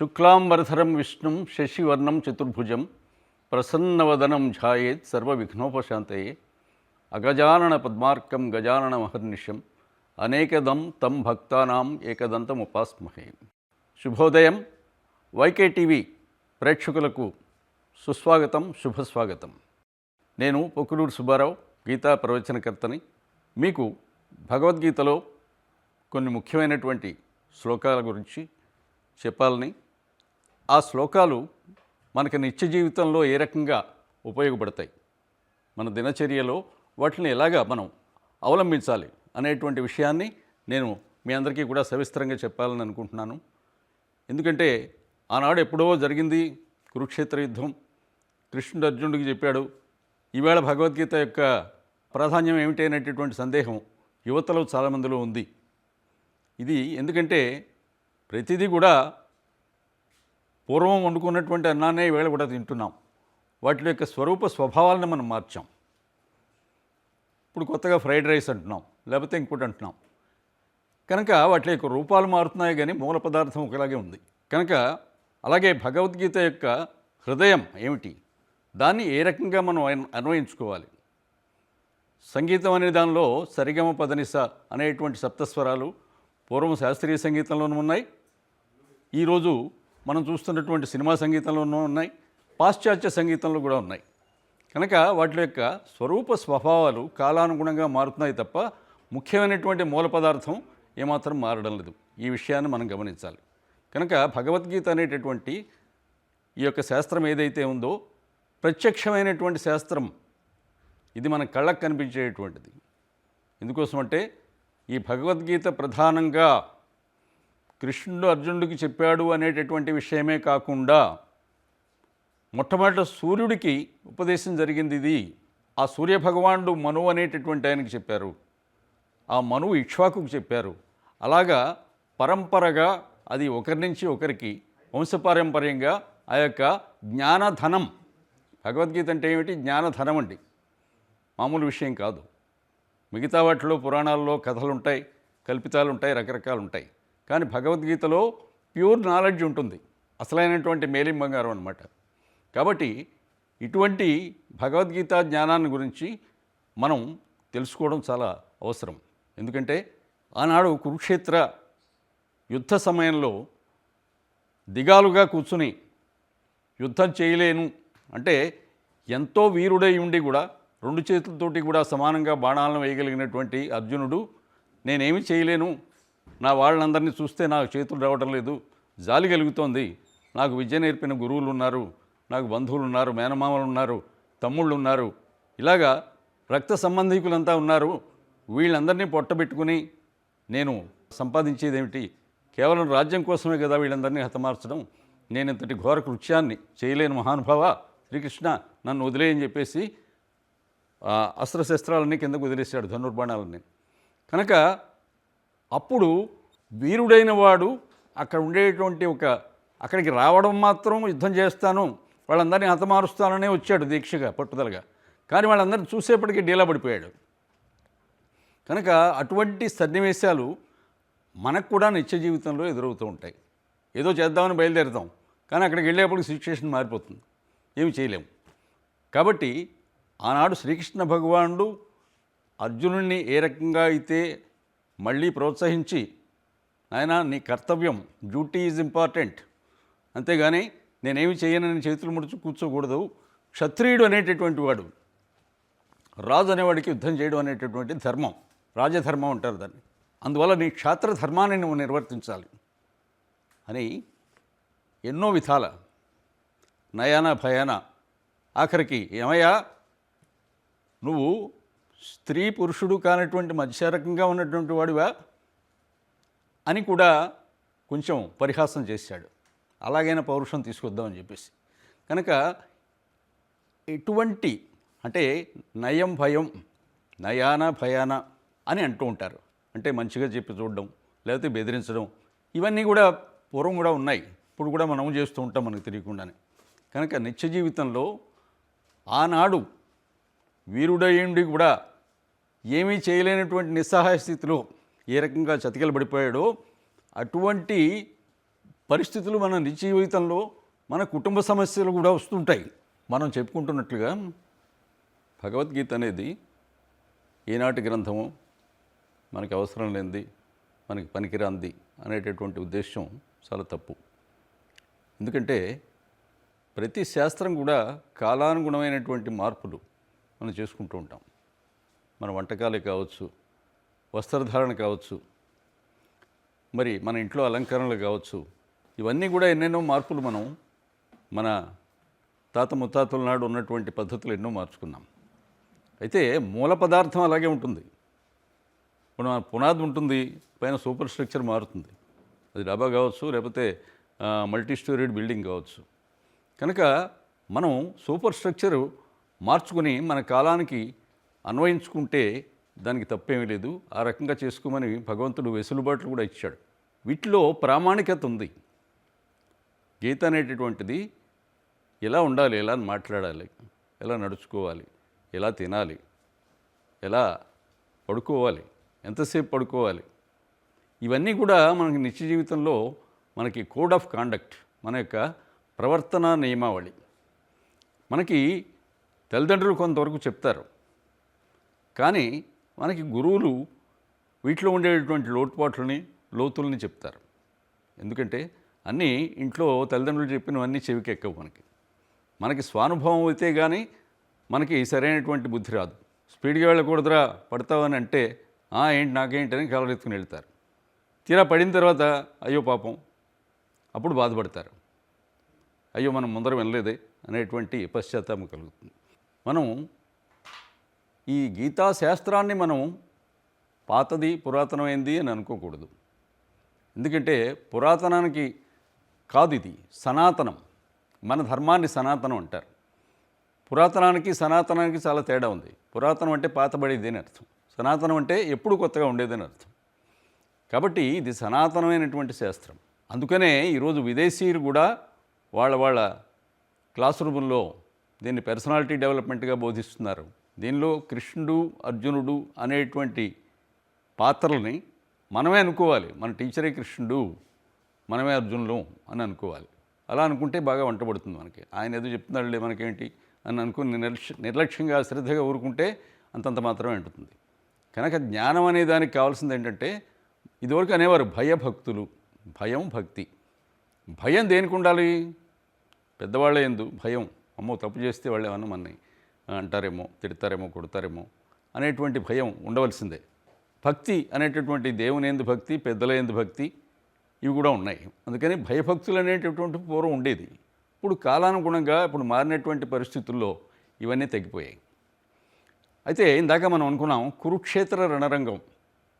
శుక్లాంబరధరం విష్ణుం శశివర్ణం చతుర్భుజం ప్రసన్నవదనం ఝాయేత్ సర్వవిఘ్నోపశాంతయే. అగజానన పద్మార్కం గజానన మహర్నిషం అనేకదం తం భక్తానాం ఏకదంతం ఉపాస్మహే. శుభోదయం. వైకే టీవీ ప్రేక్షకులకు సుస్వాగతం శుభస్వాగతం. నేను పొక్కులూరు సుబ్బారావు గీతా ప్రవచనకర్తని. మీకు భగవద్గీతలో కొన్ని ముఖ్యమైనటువంటి శ్లోకాల గురించి చెప్పాలని ఆ శ్లోకాలు మనకి నిత్య జీవితంలో ఏ రకంగా ఉపయోగపడతాయి? మన దినచర్యలో వాటిని ఎలాగా మనం అవలంబించాలి అనేటువంటి విషయాన్ని నేను మీ అందరికీ కూడా సవిస్తరంగా చెప్పాలని అనుకుంటున్నాను. ఎందుకంటే ఆనాడు ఎప్పుడో జరిగింది కురుక్షేత్ర యుద్ధం. కృష్ణుడు అర్జునుడికి చెప్పాడు ఈవేళ భగవద్గీత యొక్క ప్రాధాన్యం ఏమిటి? అనేటటువంటి సందేహం యువతలో చాలామందిలో ఉంది. ఇది ఎందుకంటే ప్రతిదీ కూడా పూర్వం వండుకున్నటువంటి అన్నాన్నే వేళ కూడా తింటున్నాం. వాటి యొక్క స్వరూప స్వభావాలను మనం మార్చాం. ఇప్పుడు కొత్తగా ఫ్రైడ్ రైస్ అంటున్నాం లేకపోతే ఇంకోటి అంటున్నాం. కనుక వాటి యొక్క రూపాలు మారుతున్నాయి కానీ మూల పదార్థం ఒకలాగే ఉంది. కనుక అలాగే భగవద్గీత యొక్క హృదయం ఏమిటి? దాన్ని ఏ రకంగా మనం అన్వయించుకోవాలి? సంగీతం అనే దానిలో సరిగమ పదనిస అనేటువంటి సప్తస్వరాలు పూర్వం శాస్త్రీయ సంగీతంలోనూ ఉన్నాయి. ఈరోజు మనం చూస్తున్నటువంటి సినిమా సంగీతంలోనూ ఉన్నాయి పాశ్చాత్య సంగీతంలో కూడా ఉన్నాయి. కనుక వాటి యొక్క స్వరూప స్వభావాలు కాలానుగుణంగా మారుతున్నాయి తప్ప ముఖ్యమైనటువంటి మూల పదార్థం ఏమాత్రం మారడం లేదు. ఈ విషయాన్ని మనం గమనించాలి. కనుక భగవద్గీత అనేటటువంటి ఈ యొక్క శాస్త్రం ఏదైతే ఉందో ప్రత్యక్షమైనటువంటి శాస్త్రం ఇది మన కళ్ళకు కనిపించేటువంటిది. ఎందుకోసం అంటే ఈ భగవద్గీత ప్రధానంగా కృష్ణుడు అర్జునుడికి చెప్పాడు అనేటటువంటి విషయమే కాకుండా మొట్టమొదట సూర్యుడికి ఉపదేశం జరిగింది ఇది. ఆ సూర్యభగవానుడు మను అనేటటువంటి ఆయనకి చెప్పారు. ఆ మనువు ఇక్ష్వాకుకు చెప్పారు. అలాగా పరంపరగా అది ఒకరి నుంచి ఒకరికి వంశపారంపర్యంగా ఆ యొక్క జ్ఞానధనం భగవద్గీత అంటే ఏమిటి? జ్ఞానధనం అండి. మామూలు విషయం కాదు. మిగతా వాటిలో పురాణాల్లో కథలు ఉంటాయి కల్పితాలు ఉంటాయి రకరకాలు ఉంటాయి కానీ భగవద్గీతలో ప్యూర్ నాలెడ్జ్ ఉంటుంది. అసలైనటువంటి మేలిం బంగారం అనమాట కాబట్టి ఇటువంటి భగవద్గీత జ్ఞానాన్ని గురించి మనం తెలుసుకోవడం చాలా అవసరం. ఎందుకంటే ఆనాడు కురుక్షేత్ర యుద్ధ సమయంలో దిగాలుగా కూర్చుని యుద్ధం చేయలేను. అంటే ఎంతో వీరుడై ఉండి కూడా రెండు చేతులతోటి కూడా సమానంగా బాణాలను వేయగలిగినటువంటి అర్జునుడు నేనేమి చేయలేను. నా వాళ్ళందరినీ చూస్తే నాకు చేతులు రావడం లేదు. జాలి కలుగుతోంది. నాకు విద్య నేర్పిన గురువులు ఉన్నారు. నాకు బంధువులు ఉన్నారు. మేనమామలు ఉన్నారు. తమ్ముళ్ళు ఉన్నారు. ఇలాగా రక్త సంబంధికులంతా ఉన్నారు. వీళ్ళందరినీ పొట్టబెట్టుకుని నేను సంపాదించేదేమిటి? కేవలం రాజ్యం కోసమే కదా వీళ్ళందరినీ హతమార్చడం? నేను ఇంతటి ఘోర కృత్యాన్ని చేయలేను మహానుభావ శ్రీకృష్ణ నన్ను వదిలేయని చెప్పేసి అస్త్రశస్త్రాలన్నీ కిందకు వదిలేశాడు ధనుర్బాణాలన్నీ. కనుక అప్పుడు వీరుడైన వాడు అక్కడ ఉండేటువంటి ఒక అక్కడికి రావడం మాత్రం యుద్ధం చేస్తాను వాళ్ళందరినీ హతమారుస్తాననే వచ్చాడు దీక్షగా పట్టుదలగా. కానీ వాళ్ళందరినీ చూసేప్పటికీ డీలా పడిపోయాడు. కనుక అటువంటి సన్నివేశాలు మనకు కూడా నిత్య జీవితంలో ఎదురవుతూ ఉంటాయి. ఏదో చేద్దామని బయలుదేరుతాం కానీ అక్కడికి వెళ్ళేప్పటికి సిచ్యువేషన్ మారిపోతుంది. ఏమి చేయలేము. కాబట్టి ఆనాడు శ్రీకృష్ణ భగవానుడు అర్జునుడిని ఏ రకంగా అయితే మళ్ళీ ప్రోత్సహించి ఆయన నీ కర్తవ్యం డ్యూటీ ఈజ్ ఇంపార్టెంట్. అంతేగాని నేనేమి చేయనని చేతులు ముడుచు కూర్చోకూడదు. క్షత్రియుడు అనేటటువంటి వాడు రాజు అనేవాడికి యుద్ధం చేయడం అనేటటువంటి ధర్మం రాజధర్మం అంటారు దాన్ని. అందువల్ల నీ క్షాత్ర ధర్మాన్ని నువ్వు నిర్వర్తించాలి. అని ఎన్నో విధాల నయాన భయాన ఆఖరికి ఏమయ్యా నువ్వు స్త్రీ పురుషుడు కానటువంటి మధ్యరకంగా ఉన్నటువంటి వాడివా అని కూడా కొంచెం పరిహాసం చేశాడు. అలాగైనా పౌరుషం తీసుకొద్దామని చెప్పేసి. కనుక ఎటువంటి అంటే నయం భయం నయాన భయాన అని అంటూ ఉంటారు. అంటే మంచిగా చెప్పి చూడడం లేకపోతే బెదిరించడం ఇవన్నీ కూడా పూర్వం కూడా ఉన్నాయి. ఇప్పుడు కూడా మనం చేస్తూ ఉంటాం మనకు తెలియకుండానే. కనుక నిత్య జీవితంలో ఆనాడు వీరుడయ్యుండి కూడా ఏమీ చేయలేనటువంటి నిస్సహాయ స్థితిలో ఏ రకంగా చతికిల పడిపోయాడో అటువంటి పరిస్థితులు మన నిత్య జీవితంలో మన కుటుంబ సమస్యలు కూడా వస్తుంటాయి. మనం చెప్పుకుంటున్నట్లుగా భగవద్గీత అనేది ఈనాటి గ్రంథము మనకి అవసరం లేనిది మనకి పనికిరాంది అనేటటువంటి ఉద్దేశం చాలా తప్పు. ఎందుకంటే ప్రతి శాస్త్రం కూడా కాలానుగుణమైనటువంటి మార్పులు మనం చేసుకుంటూ ఉంటాం. మన వంటకాలే కావచ్చు వస్త్రధారణ కావచ్చు మరి మన ఇంట్లో అలంకరణలు కావచ్చు ఇవన్నీ కూడా ఎన్నెన్నో మార్పులు మనం మన తాత ముత్తాతల నాడు ఉన్నటువంటి పద్ధతులు ఎన్నో మార్చుకున్నాం. అయితే మూల పదార్థం అలాగే ఉంటుంది. మన పునాది ఉంటుంది పైన సూపర్ స్ట్రక్చర్ మారుతుంది. అది డాబా కావచ్చు లేకపోతే మల్టీ స్టోరీడ్ బిల్డింగ్ కావచ్చు. కనుక మనం సూపర్ స్ట్రక్చరు మార్చుకుని మన కాలానికి అన్వయించుకుంటే దానికి తప్పేమీ లేదు. ఆ రకంగా చేసుకోమని భగవంతుడు వెసులుబాట్లు కూడా ఇచ్చాడు. వీటిలో ప్రామాణికత ఉంది. గీత అనేటటువంటిది ఎలా ఉండాలి ఎలా మాట్లాడాలి ఎలా నడుచుకోవాలి ఎలా తినాలి ఎలా పడుకోవాలి ఎంతసేపు పడుకోవాలి ఇవన్నీ కూడా మనకి నిత్య జీవితంలో మనకి కోడ్ ఆఫ్ కాండక్ట్ మన యొక్క ప్రవర్తన నియమావళి. మనకి తల్లిదండ్రులు కొంతవరకు చెప్తారు. కానీ మనకి గురువులు వీటిలో ఉండేటువంటి లోటుపాట్లని లోతుల్ని చెప్తారు. ఎందుకంటే అన్నీ ఇంట్లో తల్లిదండ్రులు చెప్పినవన్నీ చెవికి ఎక్కవు మనకి. మనకి స్వానుభవం అయితే కానీ మనకి సరైనటువంటి బుద్ధి రాదు. స్పీడ్గా వెళ్ళకూడదురా పడతావని అంటే "ఆ, ఏంటి నాకేంటి అని కలరెత్తుకుని వెళ్తారు. తీరా పడిన తర్వాత అయ్యో పాపం అప్పుడు బాధపడతారు. అయ్యో మనం ముందర వెళ్ళలేదే అనేటువంటి పశ్చాత్తాపం కలుగుతుంది. మనం ఈ గీతా శాస్త్రాన్ని మనం పాతది పురాతనమైంది అని అనుకోకూడదు. ఎందుకంటే పురాతనానికి కాదు ఇది సనాతనం. మన ధర్మాన్ని సనాతనం అంటారు. పురాతనానికి సనాతనానికి చాలా తేడా ఉంది. పురాతనం అంటే పాతబడేది అని అర్థం. సనాతనం అంటే ఎప్పుడు కొత్తగా ఉండేదని అర్థం. కాబట్టి ఇది సనాతనమైనటువంటి శాస్త్రం. అందుకనే ఈరోజు విదేశీయులు కూడా వాళ్ళ వాళ్ళ క్లాస్ రూముల్లో దీన్ని పర్సనాలిటీ డెవలప్మెంట్గా బోధిస్తున్నారు. దీనిలో కృష్ణుడు అర్జునుడు అనేటువంటి పాత్రల్ని మనమే అనుకోవాలి. మన టీచరే కృష్ణుడు మనమే అర్జునులు అని అనుకోవాలి. అలా అనుకుంటే బాగా వంటపడుతుంది మనకి. ఆయన ఏదో చెప్తున్నాడులే మనకేంటి అని అనుకుని నిర్లక్ష్య నిర్లక్ష్యంగా శ్రద్ధగా ఊరుకుంటే అంతంత మాత్రమే ఉంటుంది కనుక జ్ఞానం అనే దానికి కావాల్సింది ఏంటంటే ఇదివరకు అనేవారు భయభక్తులు భయం భక్తి. భయం దేనికి ఉండాలి? పెద్దవాళ్ళే ఎందు భయం. అమ్మో తప్పు చేస్తే వాళ్ళు ఏమన్నా మన్నాయి అంటారేమో తిడతారేమో కొడతారేమో అనేటువంటి భయం ఉండవలసిందే. భక్తి అనేటటువంటి దేవుని ఎందు భక్తి పెద్దల ఎందు భక్తి ఇవి కూడా ఉన్నాయి. అందుకని భయభక్తులు అనేటటువంటి పూర్వం ఉండేది. ఇప్పుడు కాలానుగుణంగా ఇప్పుడు మారినటువంటి పరిస్థితుల్లో ఇవన్నీ తగ్గిపోయాయి. అయితే ఇందాక మనం అనుకున్నాం కురుక్షేత్ర రణరంగం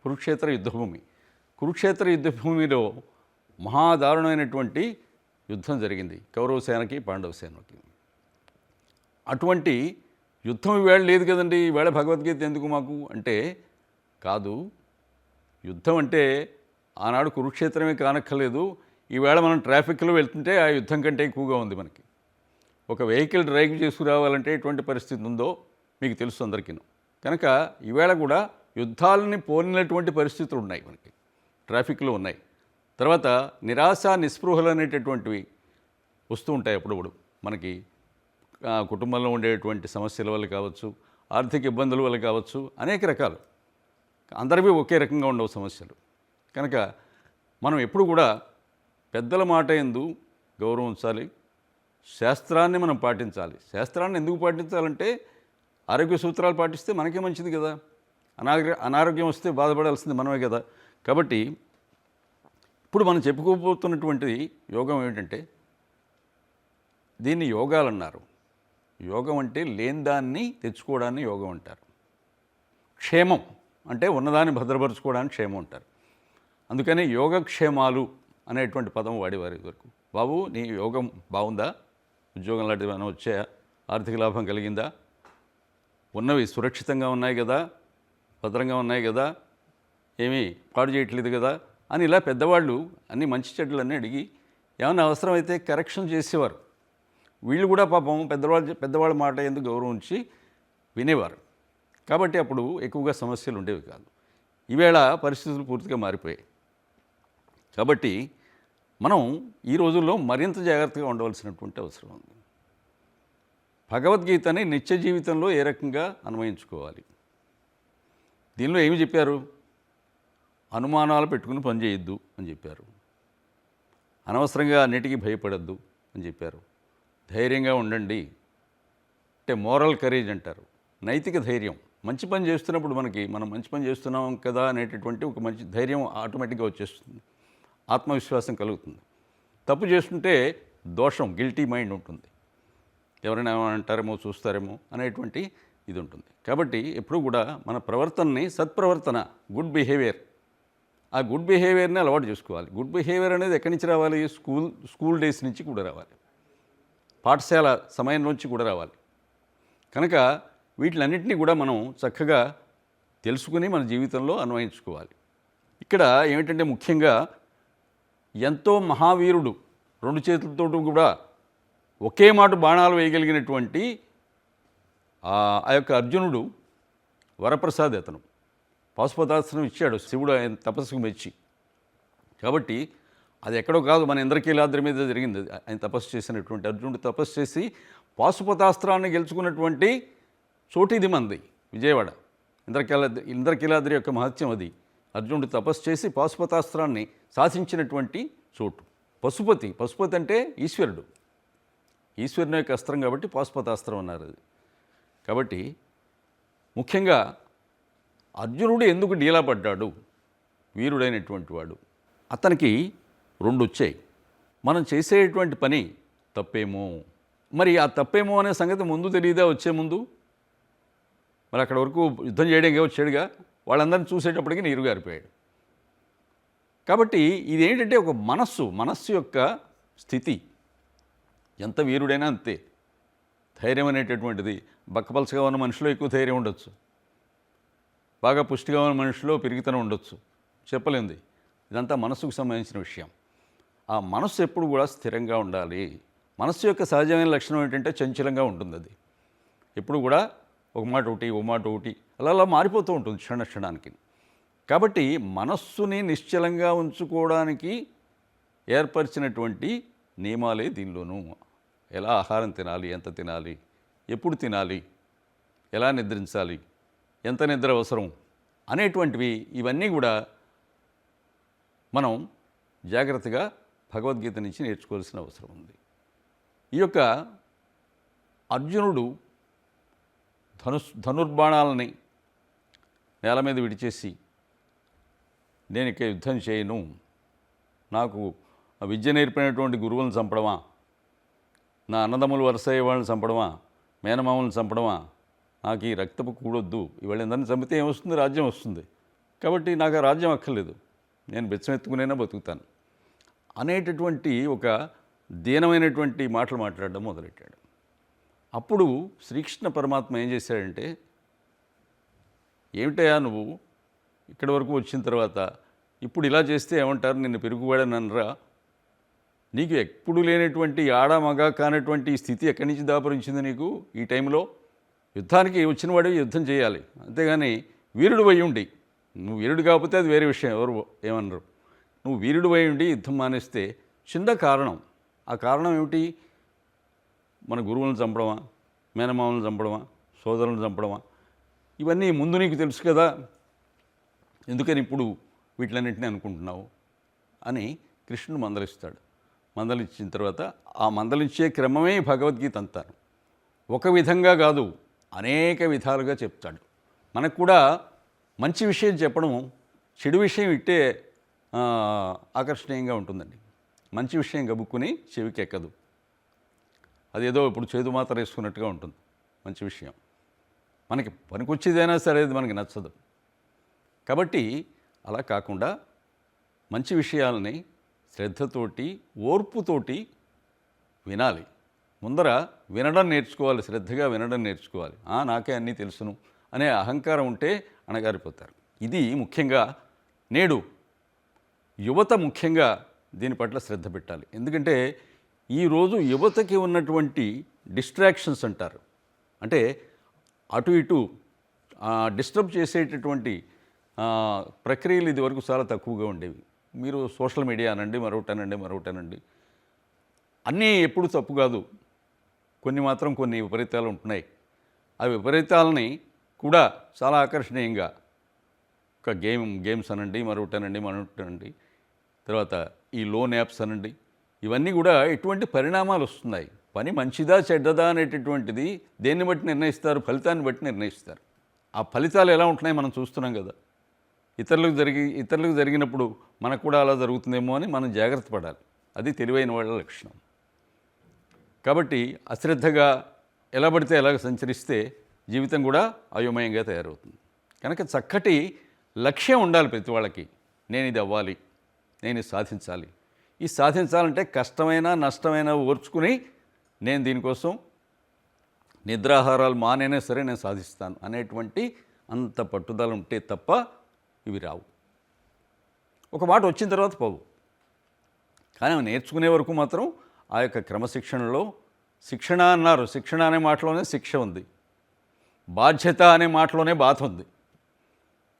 కురుక్షేత్ర యుద్ధభూమి. కురుక్షేత్ర యుద్ధభూమిలో మహాదారుణమైనటువంటి యుద్ధం జరిగింది. కౌరవ సేనకి పాండవ సేనకి. అటువంటి యుద్ధం ఈవేళ లేదు కదండి. ఈవేళ భగవద్గీత ఎందుకు మాకు? అంటే కాదు యుద్ధం అంటే ఆనాడు కురుక్షేత్రమే కానక్కర్లేదు. ఈవేళ మనం ట్రాఫిక్లో వెళ్తుంటే ఆ యుద్ధం కంటే ఎక్కువగా ఉంది మనకి. ఒక వెహికల్ డ్రైవ్ చేసుకురావాలంటే ఎటువంటి పరిస్థితి ఉందో మీకు తెలుసు అందరికీ. కనుక ఈవేళ కూడా యుద్ధాలని పోలినటువంటి పరిస్థితులు ఉన్నాయి మనకి. ట్రాఫిక్లో ఉన్నాయి. తర్వాత నిరాశ నిస్పృహలు అనేటటువంటివి వస్తూ ఉంటాయి అప్పుడప్పుడు మనకి. కుటుంబంలో ఉండేటువంటి సమస్యల వల్ల కావచ్చు ఆర్థిక ఇబ్బందుల వల్ల కావచ్చు అనేక రకాలు. అందరివి ఒకే రకంగా ఉండవు సమస్యలు. కనుక మనం ఎప్పుడు కూడా పెద్దల మాట ఎందు గౌరవం ఉంచాలి. శాస్త్రాన్ని మనం పాటించాలి. శాస్త్రాన్ని ఎందుకు పాటించాలంటే ఆరోగ్య సూత్రాలు పాటిస్తే మనకే మంచిది కదా. అనారోగ్య అనారోగ్యం వస్తే బాధపడాల్సింది మనమే కదా. కాబట్టి ఇప్పుడు మనం చెప్పుకోబోతున్నటువంటి యోగం ఏమిటంటే దీన్ని యోగాలు అన్నారు. యోగం అంటే లేని దాన్ని తెచ్చుకోవడాన్ని యోగం అంటారు. క్షేమం అంటే ఉన్నదాన్ని భద్రపరచుకోవడానికి క్షేమం అంటారు. అందుకని యోగక్షేమాలు అనేటువంటి పదం వాడేవారు వరకు బాబు నీ యోగం బాగుందా? ఉద్యోగం లాంటివి ఏమైనా వచ్చాయా? ఆర్థిక లాభం కలిగిందా? ఉన్నవి సురక్షితంగా ఉన్నాయి కదా? భద్రంగా ఉన్నాయి కదా? ఏమీ పాడు చేయట్లేదు కదా? అని ఇలా పెద్దవాళ్ళు అన్ని మంచి చెడ్డలన్నీ అడిగి ఏమైనా అవసరమైతే కరెక్షన్ చేసేవారు. వీళ్ళు కూడా పాపం పెద్దవాళ్ళ పెద్దవాళ్ళ మాట ఎందుకు గౌరవించి వినేవారు. కాబట్టి అప్పుడు ఎక్కువగా సమస్యలు ఉండేవి కాదు. ఈవేళ పరిస్థితులు పూర్తిగా మారిపోయాయి. కాబట్టి మనం ఈ రోజుల్లో మరింత జాగ్రత్తగా ఉండవలసినటువంటి అవసరం ఉంది. భగవద్గీతని నిత్య జీవితంలో ఏ రకంగా అన్వయించుకోవాలి? దీనిలో ఏమి చెప్పారు? అనుమానాలు పెట్టుకుని పనిచేయొద్దు అని చెప్పారు. అనవసరంగా అన్నిటికీ భయపడద్దు అని చెప్పారు. ధైర్యంగా ఉండండి అంటే మోరల్ కరేజ్ అంటారు. నైతిక ధైర్యం. మంచి పని చేస్తున్నప్పుడు మనకి మనం మంచి పని చేస్తున్నాం కదా అనేటటువంటి ఒక మంచి ధైర్యం ఆటోమేటిక్గా వచ్చేస్తుంది. ఆత్మవిశ్వాసం కలుగుతుంది. తప్పు చేస్తుంటే దోషం గిల్టీ మైండ్ ఉంటుంది. ఎవరైనా అంటారేమో చూస్తారేమో అనేటువంటి ఇది ఉంటుంది. కాబట్టి ఎప్పుడు కూడా మన ప్రవర్తనని సత్ప్రవర్తన గుడ్ బిహేవియర్. ఆ గుడ్ బిహేవియర్ని అలవాటు చేసుకోవాలి. గుడ్ బిహేవియర్ అనేది ఎక్కడి నుంచి రావాలి? స్కూల్ స్కూల్ డేస్ నుంచి కూడా రావాలి. పాఠశాల సమయం నుంచి కూడా రావాలి. కనుక వీటిలన్నింటినీ కూడా మనం చక్కగా తెలుసుకుని మన జీవితంలో అన్వయించుకోవాలి. ఇక్కడ ఏమిటంటే ముఖ్యంగా ఎంతో మహావీరుడు రెండు చేతులతో కూడా ఒకే మాట బాణాలు వేయగలిగినటువంటి ఆ యొక్క అర్జునుడు వరప్రసాద్ అతను. పాశుపతాసనం ఇచ్చాడు శివుడు ఆయన తపస్సుకు మెచ్చి. కాబట్టి అది ఎక్కడో కాదు మన ఇంద్రకీలాద్రి మీద జరిగింది. ఆయన తపస్సు చేసినటువంటి అర్జునుడు తపస్సు చేసి పాశుపతాస్త్రాన్ని గెలుచుకున్నటువంటి చోటు ఇది మంది విజయవాడ. ఇంద్రకీలాద్రి ఇంద్రకీలాద్రి యొక్క మహత్యం అది. అర్జునుడు తపస్సు చేసి పాశుపతాస్త్రాన్ని శాసించినటువంటి చోటు. పశుపతి పశుపతి అంటే ఈశ్వరుడు. ఈశ్వరుని యొక్క అస్త్రం కాబట్టి పాశుపతాస్త్రం అన్నారు అది. కాబట్టి ముఖ్యంగా అర్జునుడు ఎందుకు డీలా పడ్డాడు? వీరుడైనటువంటి వాడు. అతనికి రెండు వచ్చాయి మనం చేసేటువంటి పని తప్పేమో. మరి ఆ తప్పేమో అనే సంగతి ముందు తెలియదా వచ్చే ముందు? మరి అక్కడ వరకు యుద్ధం చేయడానికి వచ్చాడుగా? వాళ్ళందరినీ చూసేటప్పటికి నీరు గారిపోయాడు. కాబట్టి ఇదేంటంటే ఒక మనస్సు మనస్సు యొక్క స్థితి. ఎంత వీరుడైనా అంతే. ధైర్యం అనేటటువంటిది. బక్కపలసగా ఉన్న మనిషిలో ఎక్కువ ధైర్యం ఉండొచ్చు. బాగా పుష్టిగా ఉన్న మనిషిలో పెరిగితనం ఉండొచ్చు. చెప్పలేంది. ఇదంతా మనసుకు సంబంధించిన విషయం. ఆ మనస్సు ఎప్పుడు కూడా స్థిరంగా ఉండాలి. మనస్సు యొక్క సహజమైన లక్షణం ఏంటంటే చంచలంగా ఉంటుంది అది ఎప్పుడు కూడా ఒక మాట ఒకటి ఒక మాట ఒకటి అలా అలా మారిపోతూ ఉంటుంది క్షణ క్షణానికి. కాబట్టి మనస్సుని నిశ్చలంగా ఉంచుకోవడానికి ఏర్పరిచినటువంటి నియమాలే దీనిలోనూ. ఎలా ఆహారం తినాలి ఎంత తినాలి ఎప్పుడు తినాలి ఎలా నిద్రించాలి ఎంత నిద్ర అవసరం అనేటువంటివి ఇవన్నీ కూడా మనం జాగ్రత్తగా భగవద్గీత నుంచి నేర్చుకోవాల్సిన అవసరం ఉంది. ఈ యొక్క అర్జునుడు ధనుస్ ధనుర్బాణాలని నేల మీద విడిచేసి నేను ఇక యుద్ధం చేయను. నాకు ఆ విద్య నేర్పినటువంటి గురువులను చంపడమా? నా అన్నదమ్ములు వరుసయ్యే వాళ్ళని చంపడమా? మేనమామలను చంపడమా? నాకు ఈ రక్తపు కూడొద్దు. ఇవాళ ఎందరిని చంపితే ఏమొస్తుంది? రాజ్యం వస్తుంది. కాబట్టి నాకు ఆ రాజ్యం అక్కర్లేదు. నేను బెచ్చమెత్తుకునేనా బతుకుతాను. అనేటటువంటి ఒక దీనమైనటువంటి మాటలు మాట్లాడడం మొదలెట్టాడు. అప్పుడు శ్రీకృష్ణ పరమాత్మ ఏం చేశాడంటే ఏమిటయా నువ్వు ఇక్కడి వరకు వచ్చిన తర్వాత ఇప్పుడు ఇలా చేస్తే ఏమంటారు? నిన్ను పెరుగుబడనరా నీకు ఎప్పుడు లేనటువంటి ఆడ మగ కానటువంటి స్థితి ఎక్కడి నుంచి దాపరించింది నీకు ఈ టైంలో? యుద్ధానికి వచ్చినవాడు యుద్ధం చేయాలి. అంతేగాని వీరుడు అయి ఉండి నువ్వు వీరుడు కాకపోతే అది వేరే విషయం ఎవరు ఏమన్నారు నువ్వు వీరుడు ఉండి యుద్ధం మానేస్తే చిన్న కారణం. ఆ కారణం ఏమిటి? మన గురువులను చంపడమా? మేనమామలను చంపడమా? సోదరులను చంపడమా? ఇవన్నీ ముందు నీకు తెలుసు కదా. ఎందుకని ఇప్పుడు వీటిలన్నింటినీ అనుకుంటున్నావు? అని కృష్ణుడు మందలిస్తాడు. మందలించిన తర్వాత ఆ మందలించే క్రమమే భగవద్గీత అంటారు ఒక విధంగా కాదు అనేక విధాలుగా చెప్తాడు. మనకు కూడా మంచి విషయం చెప్పడం చెడు విషయం ఇట్టే ఆకర్షణీయంగా ఉంటుందండి. మంచి విషయం గబుక్కుని చెవికి ఎక్కదు అదేదో ఇప్పుడు చేదు మాత్ర వేసుకున్నట్టుగా ఉంటుంది. మంచి విషయం. మనకి పనికొచ్చేదైనా సరే అది మనకి నచ్చదు. కాబట్టి అలా కాకుండా మంచి విషయాలని శ్రద్ధతోటి ఓర్పుతోటి వినాలి. ముందర వినడం నేర్చుకోవాలి శ్రద్ధగా వినడం నేర్చుకోవాలి. "ఆ, నాకే అన్నీ తెలుసును అనే అహంకారం ఉంటే అణగారిపోతారు. ఇది ముఖ్యంగా నేడు యువత ముఖ్యంగా దీని పట్ల శ్రద్ధ పెట్టాలి. ఎందుకంటే ఈరోజు యువతకి ఉన్నటువంటి డిస్ట్రాక్షన్స్ అంటారు. అంటే అటు ఇటు డిస్టర్బ్ చేసేటటువంటి ప్రక్రియలు ప్రక్రియలు ఇదివరకు చాలా తక్కువగా ఉండేవి. మీరు సోషల్ మీడియా అనండి మరొకటనండి మరొకటనండి అన్నీ ఎప్పుడు తప్పు కాదు. కొన్ని మాత్రం కొన్ని విపరీతాలు ఉంటున్నాయి. ఆ విపరీతాలని కూడా చాలా ఆకర్షణీయంగా ఒక గేమ్ గేమ్స్ అనండి మరొకటనండి మరొకటనండి తర్వాత ఈ లోన్ యాప్స్ అనండి. ఇవన్నీ కూడా ఎటువంటి పరిణామాలు వస్తున్నాయి. పని మంచిదా చెడ్డదా అనేటటువంటిది దేన్ని బట్టి నిర్ణయిస్తారు? ఫలితాన్ని బట్టి నిర్ణయిస్తారు. ఆ ఫలితాలు ఎలా ఉంటున్నాయి మనం చూస్తున్నాం కదా. ఇతరులకు జరిగి ఇతరులకు జరిగినప్పుడు మనకు కూడా అలా జరుగుతుందేమో అని మనం జాగ్రత్త పడాలి. అది తెలివైన వాళ్ళ లక్షణం. కాబట్టి అశ్రద్ధగా ఎలా పడితే ఎలాగ సంచరిస్తే జీవితం కూడా అయోమయంగా తయారవుతుంది. కనుక చక్కటి లక్ష్యం ఉండాలి ప్రతి వాళ్ళకి. నేను ఇది అవ్వాలి. నేను సాధించాలి. ఈ సాధించాలంటే కష్టమైన నష్టమైన ఓర్చుకుని నేను దీనికోసం నిద్రాహారాలు మానైనా సరే నేను సాధిస్తాను అనేటువంటి అంత పట్టుదల ఉంటే తప్ప ఇవి రావు. ఒక మాట వచ్చిన తర్వాత పోవు. కానీ అవి నేర్చుకునే వరకు మాత్రం ఆ యొక్క క్రమశిక్షణలో శిక్షణ అన్నారు. శిక్షణ అనే మాటలోనే శిక్ష ఉంది. బాధ్యత అనే మాటలోనే బాధ ఉంది.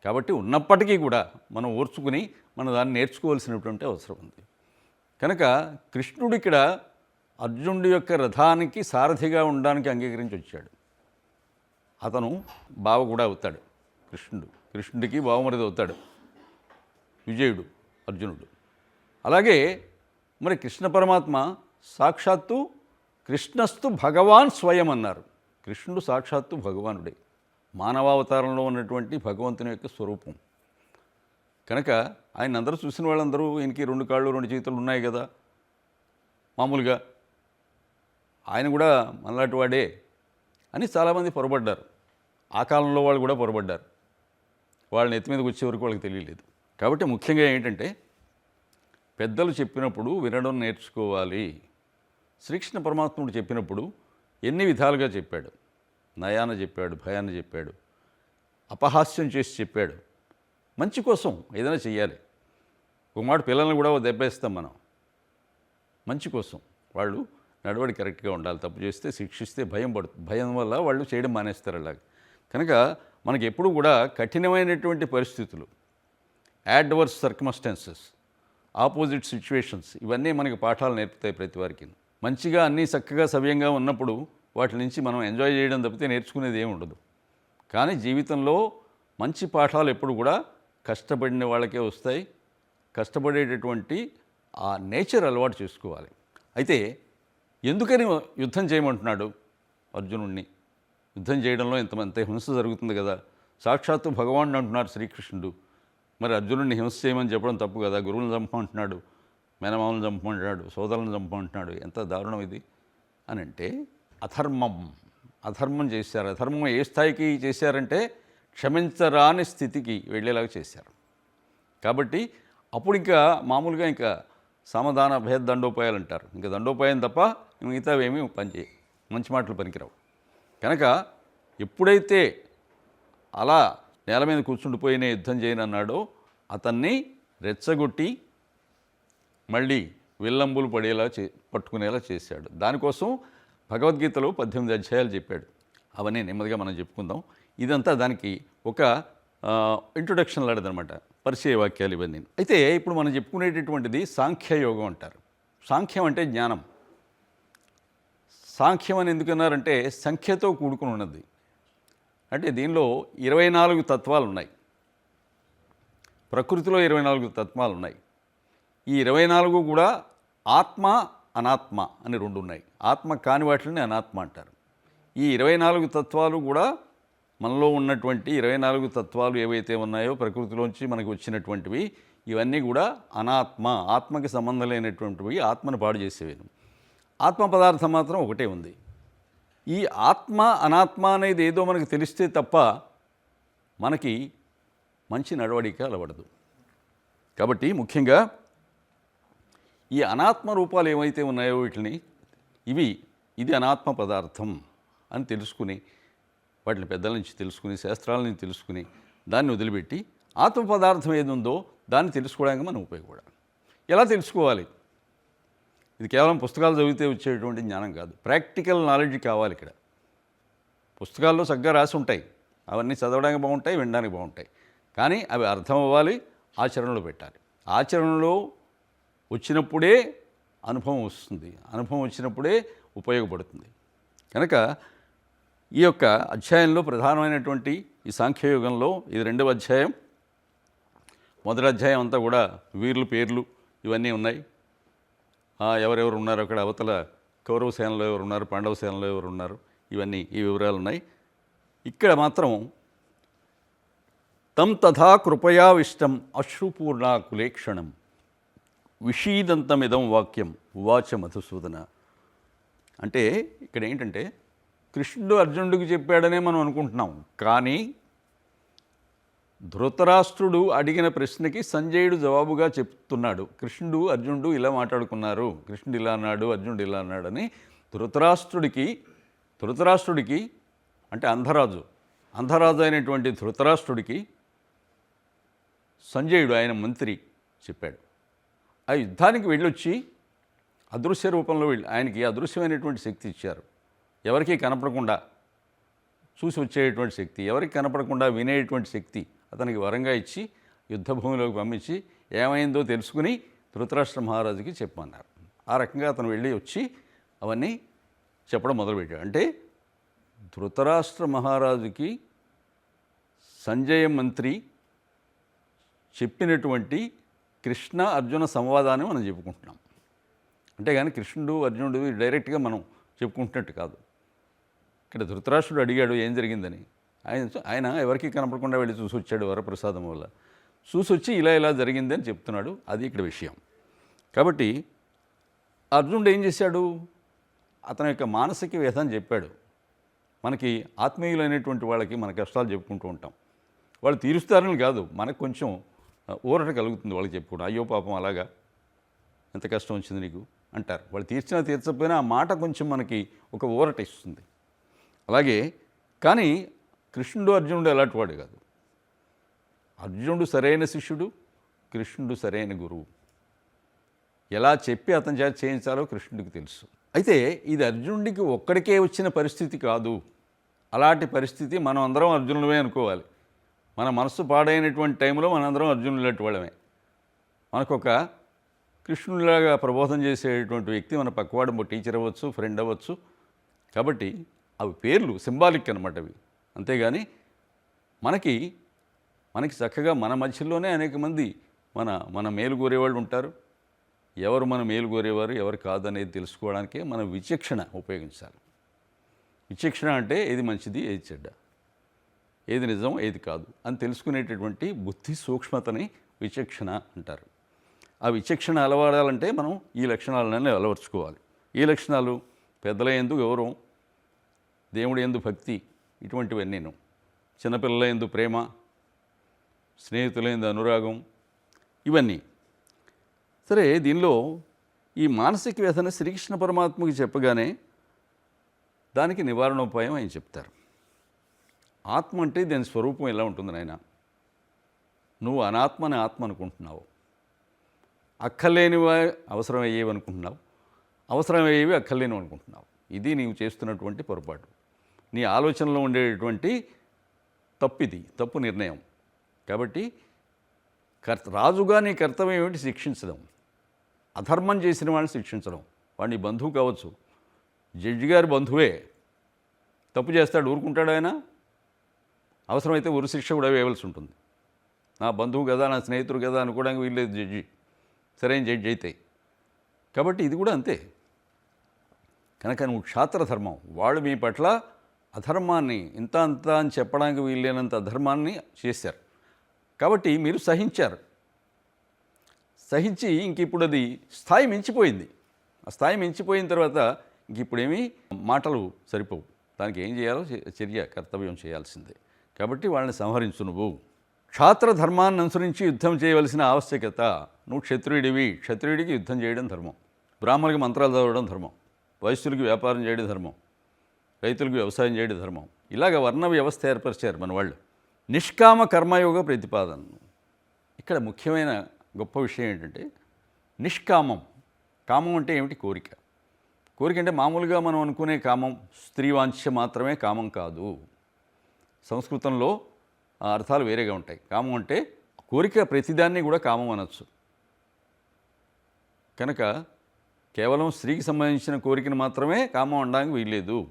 కాబట్టి ఉన్నప్పటికీ కూడా మనం ఓర్చుకుని మనం దాన్ని నేర్చుకోవాల్సినటువంటి అవసరం ఉంది. కనుక కృష్ణుడు ఇక్కడ అర్జునుడి యొక్క రథానికి సారథిగా ఉండడానికి అంగీకరించి వచ్చాడు అతను బావ కూడా అవుతాడు కృష్ణుడు. కృష్ణుడికి బావమరిది అవుతాడు విజయుడు అర్జునుడు. అలాగే మరి కృష్ణ పరమాత్మ సాక్షాత్తు కృష్ణస్తు భగవాన్ స్వయం అన్నారు. కృష్ణుడు సాక్షాత్తు భగవానుడే. మానవావతారంలో ఉన్నటువంటి భగవంతుని యొక్క స్వరూపం. కనుక ఆయన అందరూ చూసిన వాళ్ళందరూ ఈయనకి రెండు కాళ్ళు రెండు చేతులు ఉన్నాయి కదా. మామూలుగా ఆయన కూడా మనలాంటి వాడే అని చాలామంది పొరపడ్డారు ఆ కాలంలో వాళ్ళు కూడా పొరపడ్డారు వాళ్ళని ఎత్తి మీదకి వచ్చే వరకు వాళ్ళకి తెలియలేదు. కాబట్టి ముఖ్యంగా ఏంటంటే పెద్దలు చెప్పినప్పుడు వినడం నేర్చుకోవాలి. శ్రీకృష్ణ పరమాత్ముడు చెప్పినప్పుడు ఎన్ని విధాలుగా చెప్పాడు. నయాన చెప్పాడు భయాన్ని చెప్పాడు అపహాస్యం చేసి చెప్పాడు. మంచి కోసం ఏదైనా చేయాలి ఒక మాట పిల్లల్ని కూడా దెబ్బేస్తాం మనం. మంచి కోసం వాళ్ళు నడవడి కరెక్ట్గా ఉండాలి. తప్పు చేస్తే శిక్షిస్తే భయం పడు భయం వల్ల వాళ్ళు చేయడం మానేస్తారు అలాగ. కనుక మనకి ఎప్పుడు కూడా కఠినమైనటువంటి పరిస్థితులు యాడ్వర్స్ సర్కమస్టాన్సెస్ ఆపోజిట్ సిచ్యువేషన్స్ ఇవన్నీ మనకి పాఠాలు నేర్పుతాయి ప్రతి వారికి. మంచిగా అన్నీ చక్కగా సవ్యంగా ఉన్నప్పుడు వాటి నుంచి మనం ఎంజాయ్ చేయడం తప్పితే నేర్చుకునేది ఏమి ఉండదు. కానీ జీవితంలో మంచి పాఠాలు ఎప్పుడు కూడా కష్టపడిన వాళ్ళకే వస్తాయి. కష్టపడేటటువంటి ఆ నేచర్ అలవాటు చేసుకోవాలి. అయితే ఎందుకని యుద్ధం చేయమంటున్నాడు అర్జునుడిని యుద్ధం చేయడంలో ఇంత హింస జరుగుతుంది కదా. సాక్షాత్తు భగవానుడు అంటున్నారు శ్రీకృష్ణుడు. మరి అర్జునుడిని హింస చేయమని చెప్పడం తప్పు కదా. గురువులను చంపమంటున్నాడు మేనమామలను చంపమంటున్నాడు సోదరులను చంపమంటున్నాడు. ఎంత దారుణం ఇది? అని అంటే అధర్మం. అధర్మం చేశారు. అధర్మం ఏ స్థాయికి చేశారంటే క్షమించరాని స్థితికి వెళ్ళేలాగా చేశారు. కాబట్టి అప్పుడు ఇంకా మామూలుగా ఇంకా సమాధాన భేద దండోపాయాలు అంటారు. ఇంకా దండోపాయం తప్ప మిగతావేమీ పనిచేయ మంచి మాటలు పనికిరావు. కనుక ఎప్పుడైతే అలా నేల మీద కూర్చుండిపోయిన యుద్ధం చేయనన్నాడో అతన్ని రెచ్చగొట్టి మళ్ళీ విల్లంబులు పడేలా చే పట్టుకునేలా చేశాడు. దానికోసం భగవద్గీతలో పద్దెనిమిది అధ్యాయాలు చెప్పాడు. అవన్నీ నెమ్మదిగా మనం చెప్పుకుందాం. ఇదంతా దానికి ఒక ఇంట్రొడక్షన్ లాంటిదనమాట పరిచయ వాక్యాలు ఇవన్నీ. అయితే ఇప్పుడు మనం చెప్పుకునేటటువంటిది సాంఖ్యయోగం అంటారు. సాంఖ్యం అంటే జ్ఞానం. సాంఖ్యం అని ఎందుకన్నారంటే సంఖ్యతో కూడుకుని ఉన్నది. అంటే దీనిలో ఇరవై నాలుగు తత్వాలు ఉన్నాయి. ప్రకృతిలో ఇరవై నాలుగు తత్వాలు ఉన్నాయి. ఈ ఇరవై నాలుగు కూడా ఆత్మ అనాత్మ అని రెండు ఉన్నాయి. ఆత్మ కాని వాటిని అనాత్మ అంటారు. ఈ ఇరవై నాలుగు తత్వాలు కూడా మనలో ఉన్నటువంటి ఇరవై నాలుగు తత్వాలు ఏవైతే ఉన్నాయో ప్రకృతిలోంచి మనకు వచ్చినటువంటివి ఇవన్నీ కూడా అనాత్మ ఆత్మకి సంబంధం లేనటువంటివి ఆత్మను పాడు చేసేవి ఆత్మ పదార్థం మాత్రం ఒకటే ఉంది. ఈ ఆత్మ అనాత్మ అనేది ఏదో మనకు తెలిస్తే తప్ప మనకి మంచి నడవడిక అలవడదు. కాబట్టి ముఖ్యంగా ఈ అనాత్మ రూపాలు ఏవైతే ఉన్నాయో వీటిని ఇవి ఇది అనాత్మ పదార్థం అని తెలుసుకుని వాటిని పెద్దల నుంచి తెలుసుకుని శాస్త్రాల నుంచి తెలుసుకుని దాన్ని వదిలిపెట్టి ఆత్మ పదార్థం ఏది ఉందో దాన్ని తెలుసుకోవడానికి మనం ఉపయోగపడాలి. ఎలా తెలుసుకోవాలి? ఇది కేవలం పుస్తకాలు చదివితే వచ్చేటువంటి జ్ఞానం కాదు. ప్రాక్టికల్ నాలెడ్జ్ కావాలి ఇక్కడ. పుస్తకాల్లో చక్కగా రాసి ఉంటాయి. అవన్నీ చదవడానికి బాగుంటాయి వినడానికి బాగుంటాయి. కానీ అవి అర్థం అవ్వాలి ఆచరణలో పెట్టాలి. ఆచరణలో వచ్చినప్పుడే అనుభవం వస్తుంది. అనుభవం వచ్చినప్పుడే ఉపయోగపడుతుంది. కనుక ఈ యొక్క అధ్యాయంలో ప్రధానమైనటువంటి ఈ సాంఖ్యయుగంలో ఇది రెండవ అధ్యాయం. మొదటి అధ్యాయం అంతా కూడా వీర్లు పేర్లు ఇవన్నీ ఉన్నాయి. ఎవరెవరు ఉన్నారు అక్కడ? అవతల కౌరవ సేనలో ఎవరు ఉన్నారు? పాండవ సేనలో ఎవరు ఉన్నారు? ఇవన్నీ ఈ వివరాలు ఉన్నాయి. ఇక్కడ మాత్రం తం తథా కృపయావిష్టం అశ్రుపూర్ణాకులేక్షణం విషీదంతమిదం వాక్యం ఉవాచ మధుసూదన. అంటే ఇక్కడ ఏంటంటే కృష్ణుడు అర్జునుడికి చెప్పాడనే మనం అనుకుంటున్నాం. కానీ ధృతరాష్ట్రుడు అడిగిన ప్రశ్నకి సంజయుడు జవాబుగా చెప్తున్నాడు. కృష్ణుడు అర్జునుడు ఇలా మాట్లాడుకున్నారు. కృష్ణుడు ఇలా అన్నాడు అర్జునుడు ఇలా అన్నాడని ధృతరాష్ట్రుడికి ధృతరాష్ట్రుడికి అంటే అంధరాజు అంధరాజు అయినటువంటి ధృతరాష్ట్రుడికి సంజయుడు ఆయన మంత్రి చెప్పాడు. ఆ యుద్ధానికి వెళ్ళొచ్చి అదృశ్య రూపంలో వెళ్ళి ఆయనకి అదృశ్యమైనటువంటి శక్తి ఇచ్చారు. ఎవరికీ కనపడకుండా చూసి వచ్చేటువంటి శక్తి ఎవరికి కనపడకుండా వినేటువంటి శక్తి అతనికి వరంగా ఇచ్చి యుద్ధభూమిలోకి పంపించి ఏమైందో తెలుసుకుని ధృతరాష్ట్ర మహారాజుకి చెప్పమన్నారు. ఆ రకంగా అతను వెళ్ళి వచ్చి అవన్నీ చెప్పడం మొదలుపెట్టాడు. అంటే ధృతరాష్ట్ర మహారాజుకి సంజయ మంత్రి చెప్పినటువంటి కృష్ణ అర్జున సంవాదాన్ని మనం చెప్పుకుంటున్నాం. అంటే కానీ కృష్ణుడు అర్జునుడు డైరెక్ట్గా మనం చెప్పుకుంటున్నట్టు కాదు. ఇక్కడ ధృతరాష్ట్రుడు అడిగాడు ఏం జరిగిందని? ఆయన ఆయన ఎవరికి కనపడకుండా వెళ్ళి చూసి వచ్చాడు వరప్రసాదం వల్ల. చూసి వచ్చి ఇలా ఇలా జరిగింది అని చెప్తున్నాడు. అది ఇక్కడ విషయం. కాబట్టి అర్జునుడు ఏం చేశాడు? అతని యొక్క మానసిక వ్యధని చెప్పాడు. మనకి ఆత్మీయులైనటువంటి వాళ్ళకి మన కష్టాలు చెప్పుకుంటూ ఉంటాం. వాళ్ళు తీరుస్తారని కాదు మనకు కొంచెం ఊరట కలుగుతుంది వాళ్ళకి చెప్పుకోవడం అయ్యో పాపం అలాగా? ఎంత కష్టం వచ్చింది నీకు? అంటారు. వాళ్ళు తీర్చినా తీర్చకపోయినా ఆ మాట కొంచెం మనకి ఒక ఊరట ఇస్తుంది. అలాగే కానీ కృష్ణుడు అర్జునుడు అలాంటి వాడు కాదు. అర్జునుడు సరైన శిష్యుడు కృష్ణుడు సరైన గురువు. ఎలా చెప్పి అతని చేత చేయించాలో కృష్ణుడికి తెలుసు. అయితే ఇది అర్జునుడికి ఒక్కడికే వచ్చిన పరిస్థితి కాదు. అలాంటి పరిస్థితి మనం అందరం అర్జునుడమే అనుకోవాలి. మన మనసు పాడైనటువంటి టైంలో మనందరం అందరం లాంటి వాళ్ళమే. మనకొక కృష్ణుడిలాగా ప్రబోధం చేసేటువంటి వ్యక్తి మన పక్కవాడు టీచర్ అవ్వచ్చు ఫ్రెండ్ అవ్వచ్చు. కాబట్టి అవి పేర్లు సింబాలిక్ అనమాట అవి. అంతేగాని మనకి మనకి చక్కగా మన మధ్యలోనే అనేక మంది మన మన మేలు కోరేవాళ్ళు ఉంటారు. ఎవరు మన మేలు కోరేవారు ఎవరు కాదనేది తెలుసుకోవడానికే మనం విచక్షణ ఉపయోగించాలి. విచక్షణ అంటే ఏది మంచిది ఏది చెడ్డ? ఏది నిజం ఏది కాదు? అని తెలుసుకునేటటువంటి బుద్ధి సూక్ష్మతని విచక్షణ అంటారు. ఆ విచక్షణ అలవాడాలంటే మనం ఈ లక్షణాలన్నీ అలవర్చుకోవాలి. ఈ లక్షణాలు పెద్దల ఎందు గౌరవం దేవుడు ఎందు భక్తి ఇటువంటివన్నీను. చిన్నపిల్లల ఎందు ప్రేమ స్నేహితుల ఎందు అనురాగం ఇవన్నీ. సరే దీనిలో ఈ మానసిక వ్యధన శ్రీకృష్ణ పరమాత్మకి చెప్పగానే దానికి నివారణోపాయం ఆయన చెప్తారు. ఆత్మ అంటే దాని స్వరూపం ఎలా ఉంటుంది నాయన? నువ్వు అనాత్మని ఆత్మ అనుకుంటున్నావు. అక్కర్లేనివా అవసరమయ్యేవి అనుకుంటున్నావు అవసరమయ్యేవి అక్కర్లేనివి అనుకుంటున్నావు ఇది నీవు చేస్తున్నటువంటి పొరపాటు. నీ ఆలోచనలో ఉండేటువంటి తప్పిది తప్పు నిర్ణయం. కాబట్టి కర్త రాజుగా నీ కర్తవ్యం ఏమిటి? శిక్షించడం. అధర్మం చేసిన వాడిని శిక్షించడం. వాడిని బంధువు కావచ్చు. జడ్జి గారి బంధువే. తప్పు చేస్తాడు ఊరుకుంటాడు ఆయన? అవసరమైతే ఉరి శిక్ష కూడా వేయవలసి ఉంటుంది. నా బంధువు కదా నా స్నేహితుడు కదా అనుకోవడానికి వీల్లేదు జడ్జి. సరైన జడ్జి అయితే. కాబట్టి ఇది కూడా అంతే. కనుక నువ్వు క్షాత్ర ధర్మం వాళ్ళు మీ పట్ల అధర్మాన్ని ఇంత అంత అని చెప్పడానికి వీల్లేనంత అధర్మాన్ని చేశారు. కాబట్టి మీరు సహించారు. సహించి ఇంక ఇప్పుడు అది స్థాయి మించిపోయింది. ఆ స్థాయి మించిపోయిన తర్వాత ఇంక ఇప్పుడేమీ మాటలు సరిపోవు. దానికి ఏం చేయాలో చర్య కర్తవ్యం చేయాల్సిందే. కాబట్టి వాళ్ళని సంహరించు నువ్వు. క్షాత్ర ధర్మాన్ని అనుసరించి యుద్ధం చేయవలసిన ఆవశ్యకత. నువ్వు క్షత్రియుడివి. క్షత్రియుడికి యుద్ధం చేయడం ధర్మం. బ్రాహ్మణుడికి మంత్రాలు చదవడం ధర్మం. వైశ్యులకి వ్యాపారం చేయడం ధర్మం. రైతులకు వ్యవసాయం చేయడం ధర్మం. ఇలాగ వర్ణ వ్యవస్థ ఏర్పరిచారు మన వాళ్ళు. నిష్కామ కర్మయోగ ప్రతిపాదన. ఇక్కడ ముఖ్యమైన గొప్ప విషయం ఏంటంటే నిష్కామం. కామం అంటే ఏమిటి? కోరిక. కోరిక అంటే మామూలుగా మనం అనుకునే కామం స్త్రీ వాంఛ మాత్రమే కామం కాదు. సంస్కృతంలో అర్థాలు వేరేగా ఉంటాయి. కామం అంటే కోరిక ప్రతిదాన్ని కూడా కామం అనొచ్చు. కనుక కేవలం స్త్రీకి సంబంధించిన కోరికను మాత్రమే కామం అనడానికి వీల్లేదు.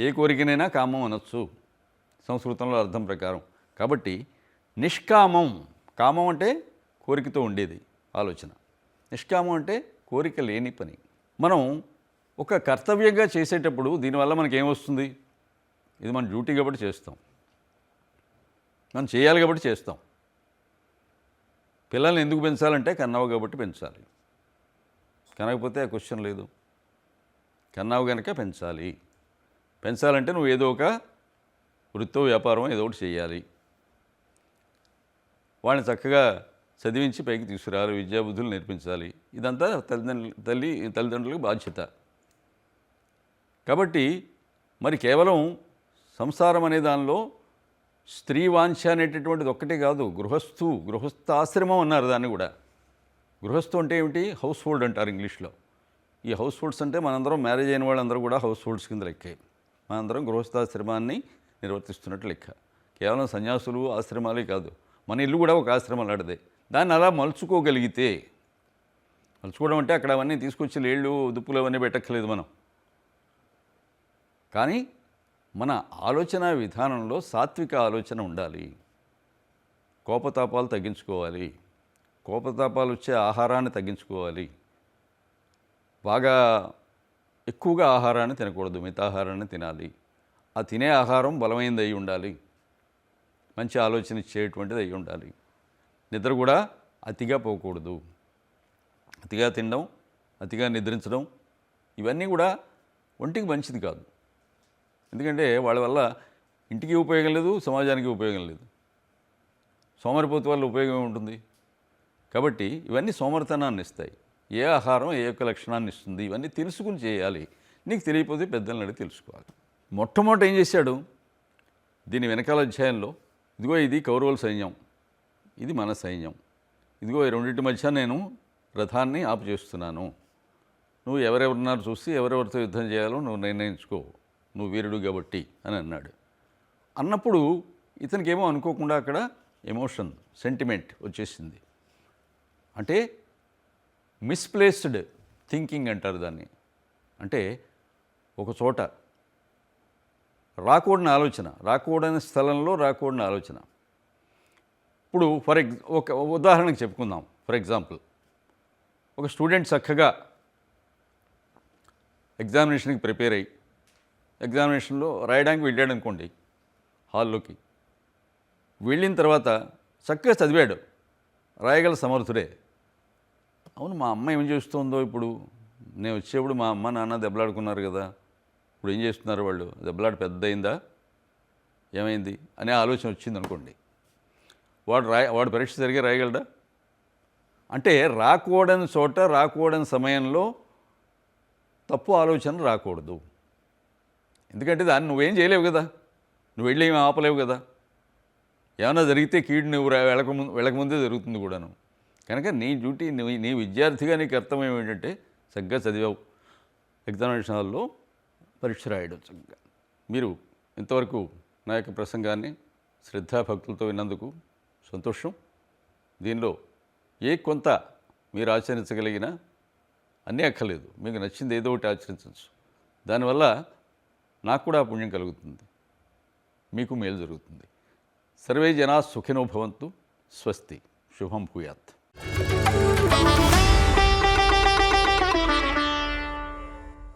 ఏ కోరికనైనా కామం అనొచ్చు. సంస్కృతంలో అర్థం ప్రకారం. కాబట్టి నిష్కామం కామం అంటే కోరికతో ఉండేది ఆలోచన. నిష్కామం అంటే కోరిక లేని పని. మనం ఒక కర్తవ్యంగా చేసేటప్పుడు దీనివల్ల మనకి ఏమొస్తుంది ఇది మన డ్యూటీ కాబట్టి చేస్తాం. మనం చేయాలి కాబట్టి చేస్తాం. పిల్లల్ని ఎందుకు పెంచాలంటే కన్నావు కాబట్టి పెంచాలి. కనకపోతే ఆ క్వశ్చన్ లేదు. కన్నావు కనుక పెంచాలి. పెంచాలంటే నువ్వు ఏదో ఒక వృత్తో వ్యాపారం ఏదో ఒకటి చేయాలి వాళ్ళని చక్కగా చదివించి పైకి తీసుకురావాలి విద్యాబుద్ధులు నేర్పించాలి. ఇదంతా తల్లిదండ్రులు తల్లి తల్లిదండ్రులకు బాధ్యత. కాబట్టి మరి కేవలం సంసారం అనే దానిలో స్త్రీ వాంఛ అనేటటువంటిది ఒక్కటే కాదు గృహస్థు గృహస్థాశ్రమం అన్నారు దాన్ని కూడా. గృహస్థు అంటే ఏమిటి? హౌస్ హోల్డ్ అంటారు ఇంగ్లీష్లో. ఈ హౌస్ హోల్డ్స్ అంటే మనందరం మ్యారేజ్ అయిన వాళ్ళందరూ కూడా హౌస్ హోల్డ్స్ కింద లెక్కే. మనందరం గృహస్థాశ్రమాన్ని నిర్వర్తిస్తున్నట్టు లెక్క. కేవలం సన్యాసులు ఆశ్రమాలే కాదు మన ఇల్లు కూడా ఒక ఆశ్రమం లాంటిదే. దాన్ని అలా మలుచుకోగలిగితే మలుచుకోవడం అంటే అక్కడ అవన్నీ తీసుకొచ్చి లేళ్ళు దుప్పులు అవన్నీ పెట్టక్కర్లేదు మనం. కానీ మన ఆలోచన విధానంలో సాత్విక ఆలోచన ఉండాలి. కోపతాపాలు తగ్గించుకోవాలి. కోపతాపాలు వచ్చే ఆహారాన్ని తగ్గించుకోవాలి. బాగా ఎక్కువగా ఆహారాన్ని తినకూడదు మితాహారాన్ని తినాలి. ఆ తినే ఆహారం బలమైనది అయి ఉండాలి. మంచి ఆలోచన ఇచ్చేటువంటిది అయి ఉండాలి. నిద్ర కూడా అతిగా పోకూడదు. అతిగా తినడం అతిగా నిద్రించడం ఇవన్నీ కూడా ఒంటికి మంచిది కాదు. ఎందుకంటే వాళ్ళ వల్ల ఇంటికి ఉపయోగం లేదు సమాజానికి ఉపయోగం లేదు. సోమరిపోతు వల్ల ఉపయోగం ఉంటుంది కాబట్టి ఇవన్నీ సోమరితనాన్ని ఇస్తాయి. ఏ ఆహారం ఏ యొక్క లక్షణాన్ని ఇస్తుంది ఇవన్నీ తెలుసుకుని చేయాలి. నీకు తెలియకపోతే పెద్దలను అడిగి తెలుసుకోవాలి. మొట్టమొదట ఏం చేశాడు? దీని వెనకాల అధ్యాయంలో ఇదిగో ఇది కౌరవుల సైన్యం ఇది మన సైన్యం. ఇదిగో ఈ రెండింటి మధ్య నేను రథాన్ని ఆపు చేస్తున్నాను. నువ్వు ఎవరెవరున్నారు చూసి ఎవరెవరితో యుద్ధం చేయాలో నువ్వు నిర్ణయించుకో. నువ్వు వీరుడు కాబట్టి అని అన్నాడు. అన్నప్పుడు ఇతనికి ఏమో అనుకోకుండా అక్కడ ఎమోషన్ సెంటిమెంట్ వచ్చేసింది. అంటే మిస్ప్లేస్డ్ థింకింగ్ అంటారు దాన్ని. అంటే ఒక చోట రాకూడని ఆలోచన రాకూడని స్థలంలో రాకూడని ఆలోచన. ఇప్పుడు ఫర్ ఎగ్ ఒక ఉదాహరణకు చెప్పుకుందాం. ఫర్ ఎగ్జాంపుల్ ఒక స్టూడెంట్ చక్కగా ఎగ్జామినేషన్కి ప్రిపేర్ అయ్యి ఎగ్జామినేషన్లో రాయడానికి వెళ్ళాడు అనుకోండి హాల్లోకి. వెళ్ళిన తర్వాత చక్కగా చదివాడు రాయగల సమర్థుడే. అవును మా అమ్మ ఏం చేస్తుందో ఇప్పుడు? నేను వచ్చేప్పుడు మా అమ్మ నాన్న దెబ్బలాడుకున్నారు కదా. ఇప్పుడు ఏం చేస్తున్నారు వాళ్ళు? దెబ్బలాడు పెద్ద అయిందా ఏమైంది? అనే ఆలోచన వచ్చింది అనుకోండి. వాడు రాయ వాడు పరీక్ష సరిగా రాయగలడా? అంటే రాకూడని చోట రాకూడని సమయంలో తప్పు ఆలోచన రాకూడదు. ఎందుకంటే దాన్ని నువ్వేం చేయలేవు కదా. నువ్వు వెళ్ళి ఏమి ఆపలేవు కదా. ఏమైనా జరిగితే కీడు నువ్వు వెళ్ళక ముందు వెళ్ళకముందే జరుగుతుంది కూడాను. కనుక నీ డ్యూటీ నీ నీ విద్యార్థిగా నీకు అర్థం ఏంటంటే చక్కగా చదివావు. ఎగ్జామినేషన్ హాల్లో పరీక్ష రాయడం చక్కగా మీరు ఇంతవరకు నా యొక్క ప్రసంగాన్ని శ్రద్ధాభక్తులతో విన్నందుకు సంతోషం. దీనిలో ఏ కొంత మీరు ఆచరించగలిగిన అన్నీ అక్కర్లేదు. మీకు నచ్చింది ఏదో ఒకటి ఆచరించవచ్చు. దానివల్ల నాకు కూడా పుణ్యం కలుగుతుంది. మీకు మేలు జరుగుతుంది. సర్వే జనా సుఖినో భవంతు. స్వస్తి. శుభం భూయాత్. you